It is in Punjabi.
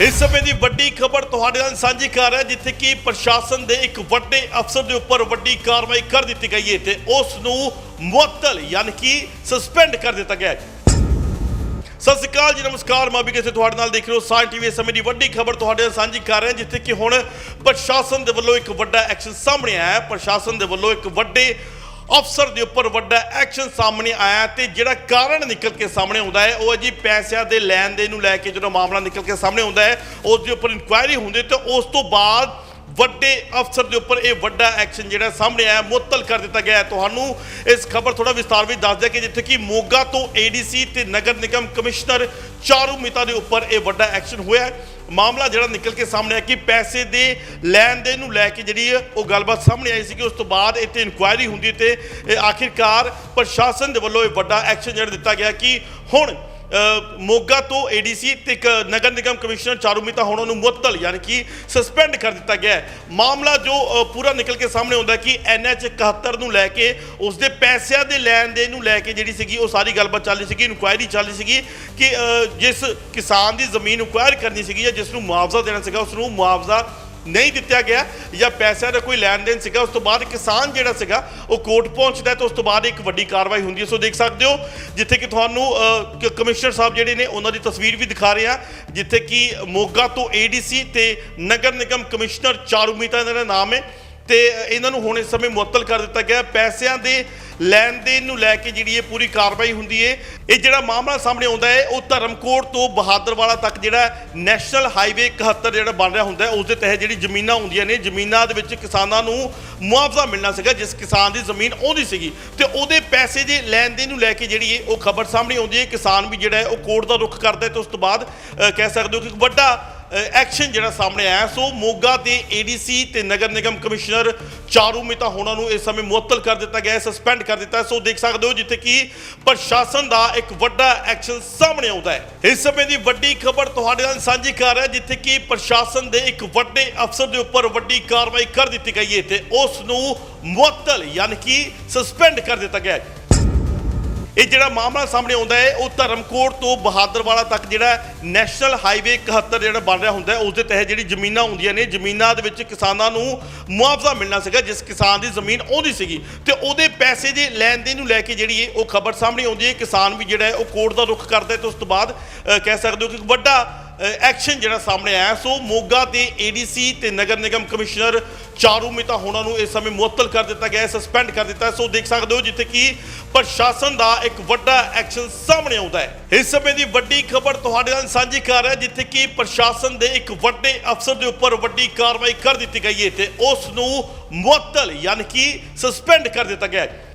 ਇਸ ਸਮੇਂ ਦੀ ਵੱਡੀ ਖਬਰ ਤੁਹਾਡੇ ਨਾਲ ਸਾਂਝੀ ਕਰ ਰਿਹਾ ਜਿੱਥੇ ਕਿ ਪ੍ਰਸ਼ਾਸਨ ਦੇ ਇੱਕ ਵੱਡੇ ਅਫਸਰ ਦੇ ਉੱਪਰ ਵੱਡੀ ਕਾਰਵਾਈ ਕਰ ਦਿੱਤੀ ਗਈ ਹੈ ਤੇ ਉਸ ਨੂੰ ਮੁਅੱਤਲ ਯਾਨੀ ਕਿ ਸਸਪੈਂਡ ਕਰ ਦਿੱਤਾ ਗਿਆ ਹੈ। ਸਤਿ ਸ਼੍ਰੀ ਅਕਾਲ ਜੀ, ਨਮਸਕਾਰ। ਮੈਂ ਵੀ ਕਿਸੇ ਤੁਹਾਡੇ ਨਾਲ ਦੇਖ ਰਹੇ ਹੋ। ਸਾਇੰਸ ਟੀਵੀ ਇਸ ਸਮੇਂ ਦੀ ਵੱਡੀ ਖਬਰ ਤੁਹਾਡੇ ਨਾਲ ਸਾਂਝੀ ਕਰ ਰਿਹਾ ਜਿੱਥੇ ਕਿ ਹੁਣ ਪ੍ਰਸ਼ਾਸਨ ਦੇ ਵੱਲੋਂ ਇੱਕ ਵੱਡਾ ਐਕਸ਼ਨ ਸਾਹਮਣੇ ਆਇਆ ਹੈ। ਪ੍ਰਸ਼ਾਸਨ ਦੇ ਵੱਲੋਂ ਇੱਕ ਵੱਡੇ ਅਫਸਰ ਦੇ ਉੱਪਰ ਵੱਡਾ ਐਕਸ਼ਨ ਸਾਹਮਣੇ ਆਇਆ ਤੇ ਜਿਹੜਾ ਕਾਰਨ ਨਿਕਲ ਕੇ ਸਾਹਮਣੇ ਆਉਂਦਾ ਹੈ, ਉਹ ਹੈ ਜੀ ਪੈਸਿਆਂ ਦੇ ਲੈਣ ਦੇਣ ਨੂੰ ਲੈ ਕੇ ਜਦੋਂ ਮਾਮਲਾ ਨਿਕਲ ਕੇ ਸਾਹਮਣੇ ਆਉਂਦਾ ਹੈ, ਉਸ ਦੇ ਉੱਪਰ ਇਨਕੁਆਇਰੀ ਹੁੰਦੀ ਤੇ ਉਸ ਤੋਂ ਬਾਅਦ ਵੱਡੇ ਅਫਸਰ ਦੇ ਉੱਪਰ ਇਹ ਵੱਡਾ ਐਕਸ਼ਨ ਜਿਹੜਾ ਸਾਹਮਣੇ ਆਇਆ, ਮੁਅੱਤਲ ਕਰ ਦਿੱਤਾ ਗਿਆ ਤੁਹਾਨੂੰ ਇਸ ਖਬਰ ਥੋੜਾ ਵਿਸਤਾਰ ਵਿੱਚ ਦੱਸ ਦਿਆ ਕਿ ਜਿੱਥੇ ਕਿ ਮੋਗਾ ਤੋਂ ਏਡੀਸੀ ਤੇ ਨਗਰ ਨਿਗਮ ਕਮਿਸ਼ਨਰ ਚਾਰੂ ਮਿਤਾ ਦੇ ਉੱਪਰ ਇਹ ਵੱਡਾ ਐਕਸ਼ਨ ਹੋਇਆ ਹੈ। ਮਾਮਲਾ ਜਿਹੜਾ ਨਿਕਲ ਕੇ ਸਾਹਮਣੇ ਆਇਆ ਕਿ ਪੈਸੇ ਦੇ ਲੈਣ ਦੇਣ ਨੂੰ ਲੈ ਕੇ ਜਿਹੜੀ ਹੈ ਉਹ ਗੱਲਬਾਤ ਸਾਹਮਣੇ ਆਈ ਸੀ ਕਿ ਉਸ ਤੋਂ ਬਾਅਦ ਇੱਥੇ ਇਨਕੁਆਇਰੀ ਹੁੰਦੀ ਹੈ ਤੇ, ਇਹ ਆਖਿਰਕਾਰ ਪ੍ਰਸ਼ਾਸਨ ਦੇ ਵੱਲੋਂ ਇਹ ਵੱਡਾ ਐਕਸ਼ਨ ਜਿਹੜਾ ਦਿੱਤਾ ਗਿਆ ਕਿ ਹੁਣ ਮੋਗਾ ਤੋਂ ਏਡੀਸੀ ਤੇ ਇੱਕ ਨਗਰ ਨਿਗਮ ਕਮਿਸ਼ਨਰ ਚਾਰੂ ਚਾਰੂਮਿਤਾ ਹੁਣ ਨੂੰ ਮੁਅੱਤਲ ਯਾਨੀ ਕਿ ਸਸਪੈਂਡ ਕਰ ਦਿੱਤਾ ਗਿਆ ਹੈ। ਮਾਮਲਾ ਜੋ ਪੂਰਾ ਨਿਕਲ ਕੇ ਸਾਹਮਣੇ ਆਉਂਦਾ ਹੈ ਕਿ ਐਨਐਚ 71 ਨੂੰ ਲੈ ਕੇ ਉਸ ਦੇ ਪੈਸਿਆਂ ਦੇ ਲੈਣ ਦੇਣ ਨੂੰ ਲੈ ਕੇ ਜਿਹੜੀ ਸੀਗੀ, ਉਹ ਸਾਰੀ ਗੱਲਬਾਤ ਚੱਲ ਰਹੀ ਸੀਗੀ, ਇਨਕੁਆਇਰੀ ਚੱਲ ਰਹੀ ਸੀਗੀ ਕਿ ਜਿਸ ਕਿਸਾਨ ਦੀ ਜ਼ਮੀਨ ਇਨਕੁਆਇਰ ਕਰਨੀ ਸੀਗੀ ਜਾਂ ਜਿਸ ਨੂੰ ਮੁਆਵਜ਼ਾ ਦੇਣਾ ਸੀਗਾ ਉਸ ਨੂੰ ਮੁਆਵਜ਼ਾ ਨਹੀਂ ਦਿੱਤਾ ਗਿਆ ਜਾਂ ਪੈਸਿਆਂ ਦਾ ਕੋਈ ਲੈਣ ਦੇਣ ਸੀਗਾ, ਉਸ ਤੋਂ ਬਾਅਦ ਕਿਸਾਨ ਜਿਹੜਾ ਸੀਗਾ, ਉਹ ਕੋਰਟ ਪਹੁੰਚਦਾ ਹੈ ਉਸ ਤੋਂ ਬਾਅਦ ਇੱਕ ਵੱਡੀ ਕਾਰਵਾਈ ਹੁੰਦੀ ਹੈ। ਸੋ ਦੇਖ ਸਕਦੇ ਹੋ, ਜਿੱਥੇ ਕਿ ਤੁਹਾਨੂੰ ਕਮਿਸ਼ਨਰ ਸਾਹਿਬ ਜਿਹੜੇ ਨੇ, ਉਹਨਾਂ ਦੀ ਤਸਵੀਰ ਵੀ ਦਿਖਾ ਰਹੇ ਆ ਜਿੱਥੇ ਕਿ ਮੋਗਾ ਤੋਂ ਏਡੀਸੀ ਤੇ ਨਗਰ ਨਿਗਮ ਕਮਿਸ਼ਨਰ ਚਾਰੂਮੀਤਾ ਇਹਨਾਂ ਦਾ ਨਾਮ ਹੈ ਤੇ ਇਹਨਾਂ ਨੂੰ ਹੁਣ ਇਸ ਸਮੇਂ ਮੁਅੱਤਲ ਕਰ ਦਿੱਤਾ ਗਿਆ। ਪੈਸਿਆਂ ਦੇ ਲੈਣ ਦੇਣ ਨੂੰ ਲੈ ਕੇ ਜਿਹੜੀ ਇਹ ਪੂਰੀ ਕਾਰਵਾਈ ਹੁੰਦੀ ਹੈ ਇਹ ਜਿਹੜਾ ਮਾਮਲਾ ਸਾਹਮਣੇ ਆਉਂਦਾ ਹੈ ਉਹ ਧਰਮਕੋਟ ਤੋਂ ਬਹਾਦਰਵਾਲਾ ਤੱਕ ਜਿਹੜਾ ਨੈਸ਼ਨਲ ਹਾਈਵੇ 71 ਜਿਹੜਾ ਬਣ ਰਿਹਾ ਹੁੰਦਾ ਹੈ ਉਸ ਦੇ ਤਹਿਤ ਜਿਹੜੀ ਜ਼ਮੀਨਾਂ ਹੁੰਦੀਆਂ ਨੇ, ਜ਼ਮੀਨਾਂ ਦੇ ਵਿੱਚ ਕਿਸਾਨਾਂ ਨੂੰ ਮੁਆਵਜ਼ਾ ਮਿਲਣਾ ਸੀਗਾ, ਜਿਸ ਕਿਸਾਨ ਦੀ ਜ਼ਮੀਨ ਉਹਦੀ ਸੀਗੀ। ਤੇ ਉਹਦੇ ਪੈਸੇ ਦੇ ਲੈਣ ਦੇਣ ਨੂੰ ਲੈ ਕੇ ਜਿਹੜੀ ਹੈ ਉਹ ਖਬਰ ਸਾਹਮਣੇ ਆਉਂਦੀ ਹੈ ਕਿਸਾਨ ਵੀ ਜਿਹੜਾ ਹੈ ਉਹ ਕੋਰਟ ਦਾ ਰੁਖ ਕਰਦਾ ਹੈ ਤੇ ਉਸ ਤੋਂ ਬਾਅਦ ਕਹਿ ਸਕਦੇ ਹੋ ਕਿ ਇੱਕ ਵੱਡਾ ਐਕਸ਼ਨ ਜਿਹੜਾ ਸਾਹਮਣੇ ਆਇਆ, ਸੋ ਮੋਗਾ ਤੇ ਏਡੀਸੀ ਤੇ ਨਗਰ ਨਿਗਮ ਕਮਿਸ਼ਨਰ ਚਾਰੂ ਮਿਤਾ ਹੋਣਾ ਨੂੰ ਇਸ ਸਮੇਂ ਮੁਅੱਤਲ ਕਰ ਦਿੱਤਾ ਗਿਆ ਹੈ ਸਸਪੈਂਡ ਕਰ ਦਿੱਤਾ। ਸੋ ਦੇਖ ਸਕਦੇ ਹੋ ਜਿੱਥੇ ਕਿ ਪ੍ਰਸ਼ਾਸਨ ਦਾ ਇੱਕ ਵੱਡਾ ਐਕਸ਼ਨ ਸਾਹਮਣੇ ਆਉਂਦਾ ਹੈ। ਇਸ ਸਮੇਂ ਦੀ ਵੱਡੀ ਖਬਰ ਤੁਹਾਡੇ ਨਾਲ ਸਾਂਝੀ ਕਰ ਰਿਹਾ, ਜਿੱਥੇ ਕਿ ਪ੍ਰਸ਼ਾਸਨ ਦੇ ਇੱਕ ਵੱਡੇ ਅਫਸਰ ਦੇ ਉੱਪਰ ਵੱਡੀ ਕਾਰਵਾਈ ਕਰ ਦਿੱਤੀ ਗਈ ਹੈ ਤੇ ਉਸ ਨੂੰ ਮੁਅੱਤਲ, ਯਾਨੀ ਕਿ ਸਸਪੈਂਡ ਕਰ ਦਿੱਤਾ ਗਿਆ ਹੈ। ਇਹ ਜਿਹੜਾ ਮਾਮਲਾ ਸਾਹਮਣੇ ਆਉਂਦਾ ਹੈ, ਉਹ ਧਰਮਕੋਟ ਤੋਂ ਬਹਾਦਰਵਾਲਾ ਤੱਕ ਜਿਹੜਾ ਨੈਸ਼ਨਲ ਹਾਈਵੇ 71 ਜਿਹੜਾ ਬਣ ਰਿਹਾ ਹੁੰਦਾ ਹੈ, ਉਸ ਦੇ ਤਹਿਤ ਜਿਹੜੀ ਜ਼ਮੀਨਾਂ ਹੁੰਦੀਆਂ ਨੇ, ਜ਼ਮੀਨਾਂ ਦੇ ਵਿੱਚ ਕਿਸਾਨਾਂ ਨੂੰ ਮੁਆਵਜ਼ਾ ਮਿਲਣਾ ਸੀਗਾ, ਜਿਸ ਕਿਸਾਨ ਦੀ ਜ਼ਮੀਨ ਆਉਂਦੀ ਸੀਗੀ। ਤੇ ਉਹਦੇ ਪੈਸੇ ਦੇ ਲੈਣ ਦੇਣ ਨੂੰ ਲੈ ਕੇ ਜਿਹੜੀ ਹੈ ਉਹ ਖਬਰ ਸਾਹਮਣੇ ਆਉਂਦੀ ਹੈ, ਕਿਸਾਨ ਵੀ ਜਿਹੜਾ ਹੈ ਉਹ ਕੋਰਟ ਦਾ ਰੁਖ ਕਰਦਾ ਹੈ ਤੇ ਉਸ ਤੋਂ ਬਾਅਦ ਕਹਿ ਸਕਦੇ ਹੋ ਕਿ ਇੱਕ ਵੱਡਾ ਐਕਸ਼ਨ ਜਿਹੜਾ ਸਾਹਮਣੇ ਆਇਆ। ਸੋ ਮੋਗਾ ਤੇ ਏਡੀਸੀ ਤੇ ਨਗਰ ਨਿਗਮ ਕਮਿਸ਼ਨਰ ਚਾਰੂ ਮਿਤਾ ਹੋਣਾ ਨੂੰ ਇਸ ਸਮੇਂ ਮੁਅੱਤਲ ਕਰ ਦਿੱਤਾ ਗਿਆ ਹੈ ਸਸਪੈਂਡ ਕਰ ਦਿੱਤਾ। ਸੋ ਦੇਖ ਸਕਦੇ ਹੋ ਜਿੱਥੇ ਕਿ ਪ੍ਰਸ਼ਾਸਨ ਦਾ ਇੱਕ ਵੱਡਾ ਐਕਸ਼ਨ ਸਾਹਮਣੇ ਆਉਂਦਾ ਹੈ। ਇਸ ਸਮੇਂ ਦੀ ਵੱਡੀ ਖਬਰ ਤੁਹਾਡੇ ਨਾਲ ਸਾਂਝੀ ਕਰ ਰਿਹਾ, ਜਿੱਥੇ ਕਿ ਪ੍ਰਸ਼ਾਸਨ ਦੇ ਇੱਕ ਵੱਡੇ ਅਫਸਰ ਦੇ ਉੱਪਰ ਵੱਡੀ ਕਾਰਵਾਈ ਕਰ ਦਿੱਤੀ ਗਈ ਹੈ ਤੇ ਉਸ ਨੂੰ ਮੁਅੱਤਲ, ਯਾਨੀ ਕਿ ਸਸਪੈਂਡ ਕਰ ਦਿੱਤਾ ਗਿਆ ਹੈ।